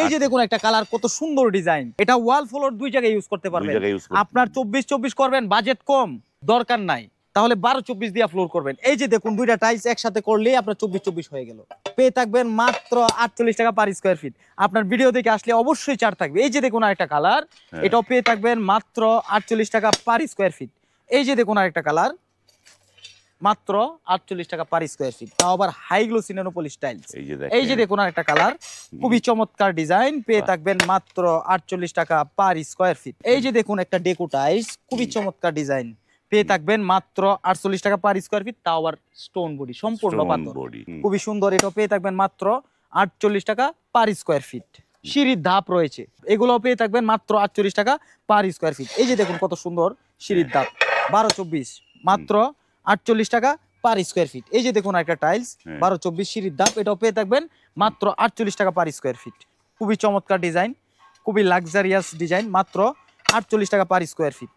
এই যে দেখুন একটা কালার কত সুন্দর ডিজাইন। এটা ওয়াল ফ্লোর দুই জায়গায় ইউজ করতে পারবেন। আপনার চব্বিশ চব্বিশ করবেন বাজেট কম দরকার নাই। তাহলে বারো চব্বিশ দিয়ে ফ্লোর করবেন। এই যে দেখুন দুইটা টাইলস একসাথে করলেই আপনার চব্বিশ চব্বিশ হয়ে গেল। পেয়ে থাকবেন মাত্র আটচল্লিশ টাকা পার স্কোয়ার ফিট আপনার ভিডিও দেখে আসলে অবশ্যই চার থাকবে। এই যে দেখুন আরেকটা কালার হ্যাঁ। এটাও পেয়ে থাকবেন মাত্র আটচল্লিশ টাকা পার স্কোয়ার ফিট এই যে দেখুন আরেকটা কালার মাত্র আটচল্লিশ টাকা পার স্কোয়ার ফিট তাও আবার হাইগ্লো সিনেনোপলিশ টাইলস এই যে এই যে দেখুন আরেকটা কালার খুবই চমৎকার ডিজাইন পেয়ে থাকবেন মাত্র আটচল্লিশ টাকা পার স্কোয়ার ফিট এই যে দেখুন একটা ডেকো টাইলস খুবই চমৎকার ডিজাইন পেয়ে থাকবেন মাত্র আটচল্লিশ টাকা পার স্কোয়ার ফিট আবার স্টোন বডি সম্পূর্ণ পাথর। বডি খুবই সুন্দর এটা পেয়ে থাকবেন মাত্র আটচল্লিশ টাকা পার স্কোয়ার ফিট সিঁড়ির ধাপ রয়েছে এগুলো পেয়ে থাকবেন মাত্র আটচল্লিশ টাকা পার স্কোয়ার ফিট এই যে দেখুন কত সুন্দর সিঁড়ির ধাপ বারো চব্বিশ মাত্র আটচল্লিশ টাকা পার স্কোয়ার ফিট। এই যে দেখুন একটা টাইলস হ্যাঁ। বারো চব্বিশ সিঁড়ির দাম এটাও পেয়ে থাকবেন মাত্র আটচল্লিশ টাকা পার স্কোয়ার ফিট। খুবই চমৎকার ডিজাইন খুবই লাক্সারিয়াস ডিজাইন মাত্র আটচল্লিশ টাকা পার স্কোয়ার ফিট।